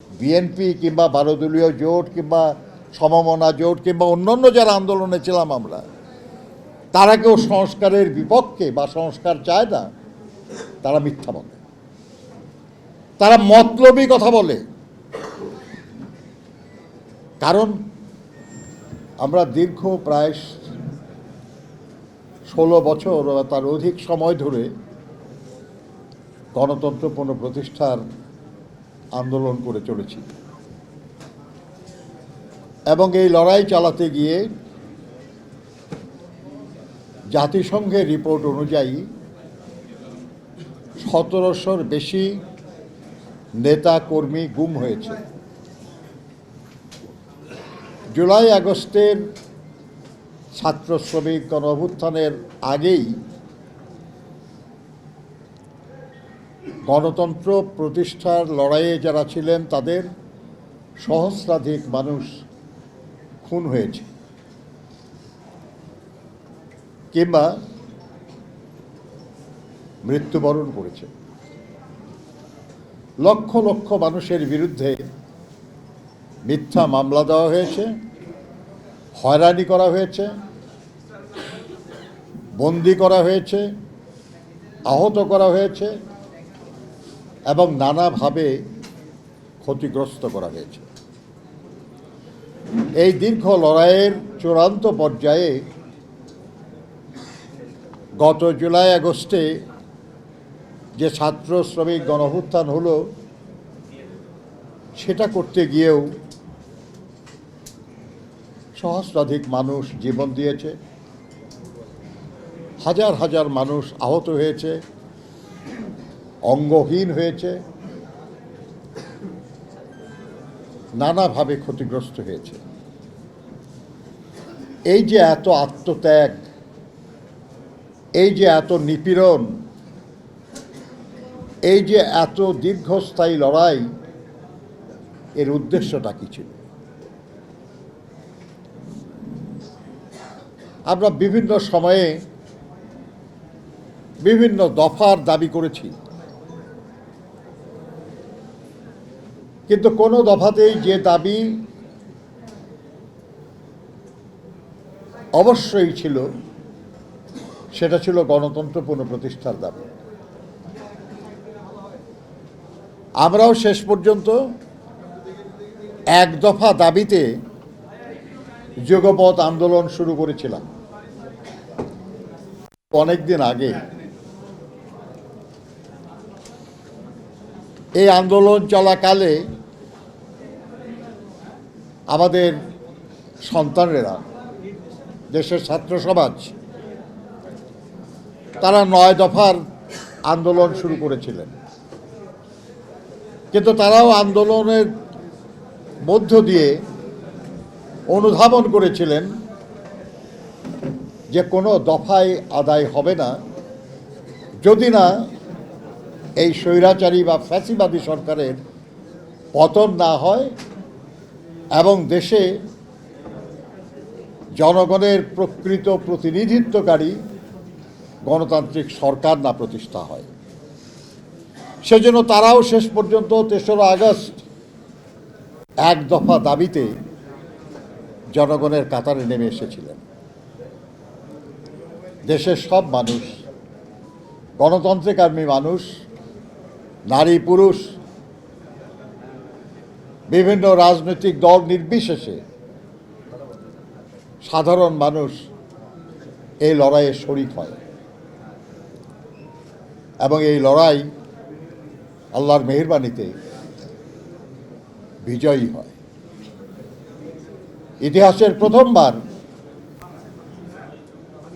BNP কিংবা বারোদলীয় জোট কিংবা সমমনা জোট কিংবা অন্যান্য যারা আন্দোলনে ছিলাম আমরা, তারা কেউ সংস্কারের বিপক্ষে বা সংস্কার চায় না, তারা মিথ্যা বলে। তারা মতলবী কথা বলে। কারণ আমরা দীর্ঘ প্রায় ষোলো বছর তার অধিক সময় ধরে গণতন্ত্র পুনঃপ্রতিষ্ঠার আন্দোলন করে চলেছি। এবং এই লড়াই চালাতে গিয়ে জাতিসংঘের রিপোর্ট অনুযায়ী সতেরোশোর বেশি নেতা কর্মী গুম হয়েছে। জুলাই আগস্টের ছাত্র শ্রমিক গণ অভ্যুত্থানের আগেই গণতন্ত্র প্রতিষ্ঠার লড়াইয়ে যারা ছিলেন, তাদের সহস্রাধিক মানুষ খুন হয়েছে। কিংবা মৃত্যুবরণ করেছে। লক্ষ লক্ষ মানুষের বিরুদ্ধে মিথ্যা মামলা দেওয়া হয়েছে, হয়রানি করা হয়েছে, বন্দি করা হয়েছে, আহত করা হয়েছে এবং নানাভাবে ক্ষতিগ্রস্ত করা হয়েছে। এই দীর্ঘ লড়াইয়ের চূড়ান্ত পর্যায়ে গত জুলাই আগস্টে যে ছাত্র শ্রমিক গণভুত্থান হলো, সেটা করতে গিয়েও সহস্রাধিক মানুষ জীবন দিয়েছে। হাজার হাজার মানুষ আহত হয়েছে। অঙ্গহীন হয়েছে, নানাভাবে ক্ষতিগ্রস্ত হয়েছে। এই যে এত আত্মত্যাগ, এই যে এত নিপীড়ন, এই যে এত দীর্ঘস্থায়ী লড়াই, এর উদ্দেশ্যটা কি ছিল? আমরা বিভিন্ন সময়ে বিভিন্ন দফার দাবি করেছি। কিন্তু কোনো দফাতেই যে দাবি অবশ্যই ছিল, সেটা ছিল গণতন্ত্র পুনঃপ্রতিষ্ঠার দাবি। আমরাও শেষ পর্যন্ত এক দফা দাবিতে যুগপথ আন্দোলন শুরু করেছিলাম। অনেক দিন আগে এই আন্দোলন চলাকালে আমাদের সন্তানেরা, দেশের ছাত্র সমাজ, তারা নয় দফার আন্দোলন শুরু করেছিলেন। কিন্তু তারাও আন্দোলনের মধ্য দিয়ে অনুধাবন করেছিলেন যে কোনো দফায় আদায় হবে না, যদি না এই স্বৈরাচারী বা ফ্যাসিবাদী সরকারের পতন না হয় এবং দেশে জনগণের প্রকৃত প্রতিনিধিত্বকারী গণতান্ত্রিক সরকার না প্রতিষ্ঠা হয়। সেজন্য তারাও শেষ পর্যন্ত তেসরা আগস্ট এক দফা দাবিতে জনগণের কাতারে নেমে এসেছিলেন। দেশের সব মানুষ গণতন্ত্রকামী মানুষ, নারী পুরুষ বিভিন্ন রাজনৈতিক দল নির্বিশেষে সাধারণ মানুষ এই লড়াইয়ে শরিক হয়। এবং এই লড়াই আল্লাহর মেহরবানিতে বিজয়ী হয়। ইতিহাসের প্রথমবার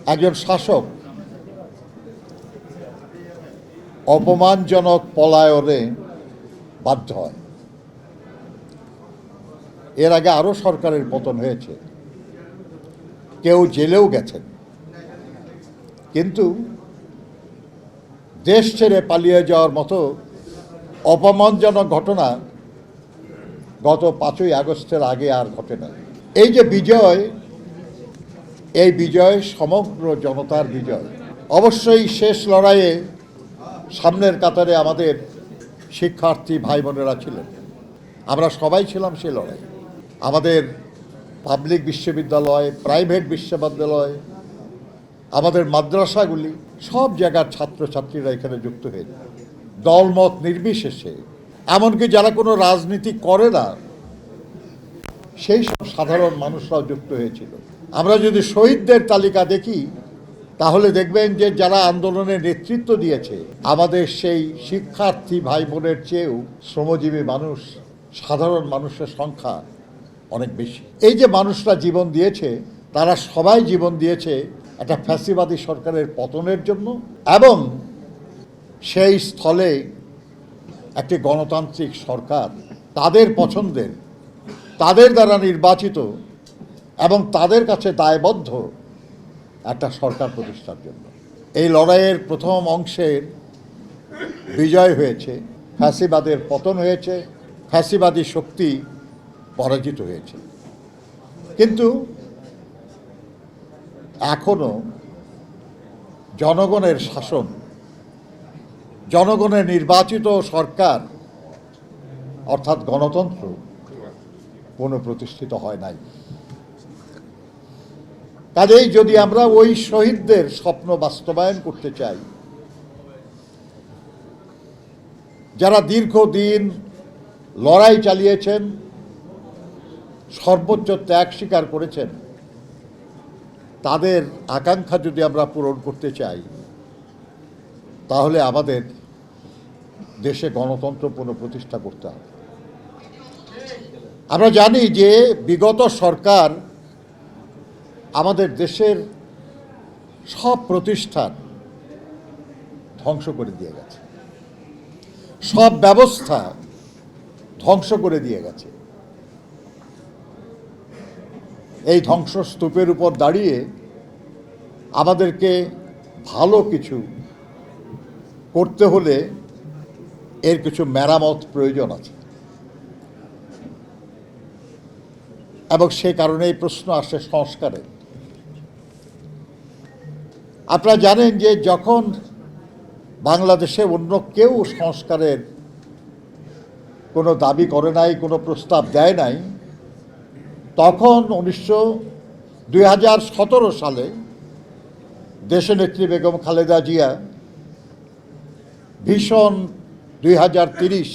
একজন শাসক অপমানজনক পলায়নে বাধ্য হয়। এর আগে আরও সরকারের পতন হয়েছে। কেউ জেলেও গেছেন। কিন্তু দেশ ছেড়ে পালিয়ে যাওয়ার মতো অপমানজনক ঘটনা গত পাঁচই আগস্টের আগে আর ঘটে না এই যে বিজয়, এই বিজয় সমগ্র জনতার বিজয়। অবশ্যই শেষ লড়াইয়ে সামনের কাতারে আমাদের শিক্ষার্থী ভাই বোনেরা ছিলেন। আমরা সবাই ছিলাম সে লড়াই আমাদের পাবলিক বিশ্ববিদ্যালয় প্রাইভেট বিশ্ববিদ্যালয়, আমাদের মাদ্রাসাগুলি সব জায়গার ছাত্রছাত্রীরা এখানে যুক্ত হয়েছে দলমত নির্বিশেষে। এমনকি যারা কোনো রাজনীতি করে না, সেই সব সাধারণ মানুষরাও যুক্ত হয়েছিল। আমরা যদি শহীদদের তালিকা দেখি, তাহলে দেখবেন যে যারা আন্দোলনের নেতৃত্ব দিয়েছে, আমাদের সেই শিক্ষার্থী ভাই বোনের চেয়েও শ্রমজীবী মানুষ, সাধারণ মানুষের সংখ্যা অনেক বেশি। এই যে মানুষরা জীবন দিয়েছে, তারা সবাই জীবন দিয়েছে একটা ফ্যাসিবাদী সরকারের পতনের জন্য এবং সেই স্থলে একটি গণতান্ত্রিক সরকার তাদের পছন্দের, তাদের দ্বারা নির্বাচিত এবং তাদের কাছে দায়বদ্ধ একটা সরকার প্রতিষ্ঠার জন্য। এই লড়াইয়ের প্রথম অংশের বিজয় হয়েছে, ফ্যাসিবাদের পতন হয়েছে, ফ্যাসিবাদী শক্তি পরাজিত হয়েছে। কিন্তু এখনও জনগণের শাসন, জনগণের নির্বাচিত সরকার, অর্থাৎ গণতন্ত্র পুনঃপ্রতিষ্ঠিত হয় নাই। কাজেই যদি আমরা ওই শহীদদের স্বপ্ন বাস্তবায়ন করতে চাই, যারা দীর্ঘদিন লড়াই চালিয়েছেন সর্বোচ্চ ত্যাগ স্বীকার করেছেন। তাদের আকাঙ্ক্ষা যদি আমরা পূরণ করতে চাই, তাহলে আমাদের দেশে গণতন্ত্র পুনঃপ্রতিষ্ঠা করতে হবে। আমরা জানি যে বিগত সরকার আমাদের দেশের সব প্রতিষ্ঠান ধ্বংস করে দিয়ে গেছে। সব ব্যবস্থা ধ্বংস করে দিয়ে গেছে। এই ধ্বংসস্তূপের উপর দাঁড়িয়ে আমাদেরকে ভালো কিছু করতে হলে এর কিছু মেরামত প্রয়োজন আছে। এবং সে কারণে এই প্রশ্ন আসে সংস্কারের আপনারা জানেন যে যখন বাংলাদেশে অন্য কেউ সংস্কারের কোনো দাবি করে নাই, কোনো প্রস্তাব দেয় নাই তখন উনিশশো দুই হাজার সতেরো সালে দেশনেত্রী বেগম খালেদা জিয়া ভীষণ দুই হাজার তিরিশ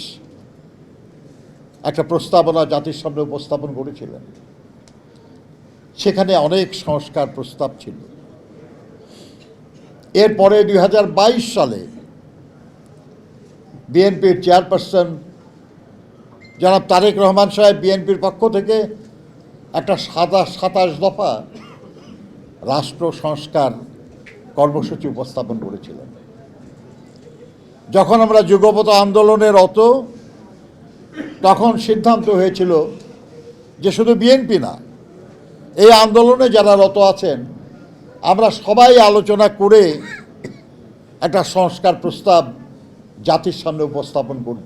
একটা প্রস্তাবনা জাতির সামনে উপস্থাপন করেছিলেন। সেখানে অনেক সংস্কার প্রস্তাব ছিল। এরপরে দুই হাজার বাইশ সালে বিএনপির চেয়ারপারসন জনাব তারেক রহমান সাহেব বিএনপির পক্ষ থেকে একটা সাদা সাতাশ দফা রাষ্ট্র সংস্কার কর্মসূচি উপস্থাপন করেছিলেন। যখন আমরা যুগপত আন্দোলনের অত তখন সিদ্ধান্ত হয়েছিল যে শুধু বিএনপি না, এই আন্দোলনে যারা রত আছেন, আমরা সবাই আলোচনা করে একটা সংস্কার প্রস্তাব জাতির সামনে উপস্থাপন করব।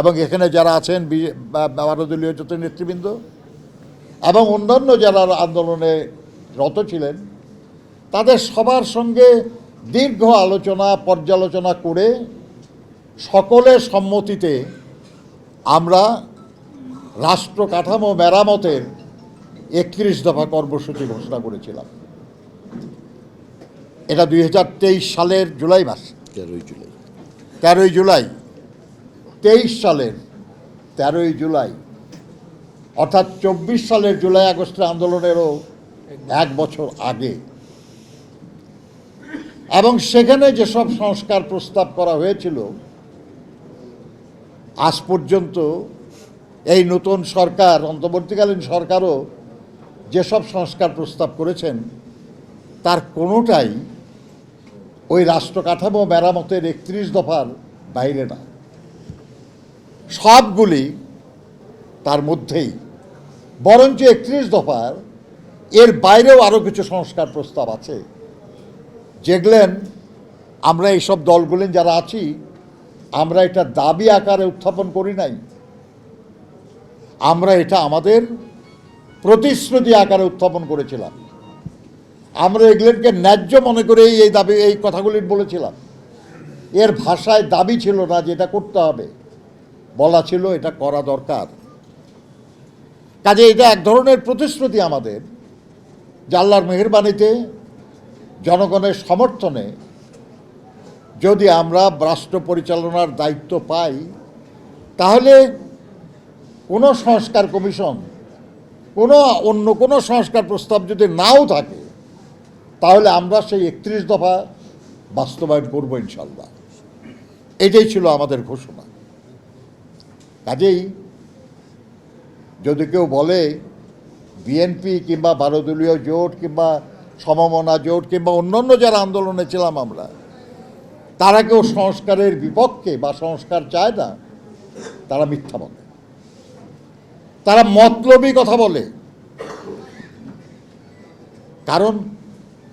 এবং এখানে যারা আছেন বারোদলীয় যত নেতৃবৃন্দ এবং অন্যান্য যারা আন্দোলনে রত ছিলেন তাদের সবার সঙ্গে দীর্ঘ আলোচনা পর্যালোচনা করে সকলের সম্মতিতে আমরা রাষ্ট্র কাঠামো মেরামতের একত্রিশ দফা কর্মসূচি ঘোষণা করেছিলাম। এটা দুই হাজার তেইশ সালের জুলাই মাস। তেরোই জুলাই। তেরোই জুলাই। তেইশ সালের তেরোই জুলাই অর্থাৎ চব্বিশ সালের জুলাই আগস্টের আন্দোলনেরও এক বছর আগে। এবং সেখানে যেসব সংস্কার প্রস্তাব করা হয়েছিল, আজ পর্যন্ত এই নতুন সরকার, অন্তর্বর্তীকালীন সরকারও যেসব সংস্কার প্রস্তাব করেছেন, তার কোনোটাই ওই রাষ্ট্র কাঠামো মেরামতের একত্রিশ দফার বাইরে না। সবগুলি তার মধ্যেই। বরঞ্চ একত্রিশ দফার এর বাইরেও আরও কিছু সংস্কার প্রস্তাব আছে। যেগুলেন আমরা এইসব দলগুলি যারা আছি, আমরা এটা দাবি আকারে উত্থাপন করি নাই। আমরা এটা আমাদের প্রতিশ্রুতি আকারে উত্থাপন করেছিলাম। আমরা এগুলোকে ন্যায্য মনে করে এই দাবি, এই কথাগুলি বলেছিলাম। এর ভাষায় দাবি ছিল না যে এটা করতে হবে। বলা ছিল এটা করা দরকার। কাজে এটা এক ধরনের প্রতিশ্রুতি আমাদের যে আল্লাহর মেহরবানিতে, জনগণের সমর্থনে যদি আমরা রাষ্ট্র পরিচালনার দায়িত্ব পাই, তাহলে কোনো সংস্কার কমিশন, কোনো অন্য কোনো সংস্কার প্রস্তাব যদি নাও থাকে, তাহলে আমরা সেই একত্রিশ দফা বাস্তবায়ন করব ইনশাল্লাহ এটাই ছিল আমাদের ঘোষণা। কাজেই যদি কেউ বলে বিএনপি কিংবা বারোদলীয় জোট কিংবা সমমনা জোট কিংবা অন্যান্য যারা আন্দোলনে ছিলাম আমরা, তারা কেউ সংস্কারের বিপক্ষে বা সংস্কার চায় না, তারা মিথ্যা বলে। তারা মতলবী কথা বলে। কারণ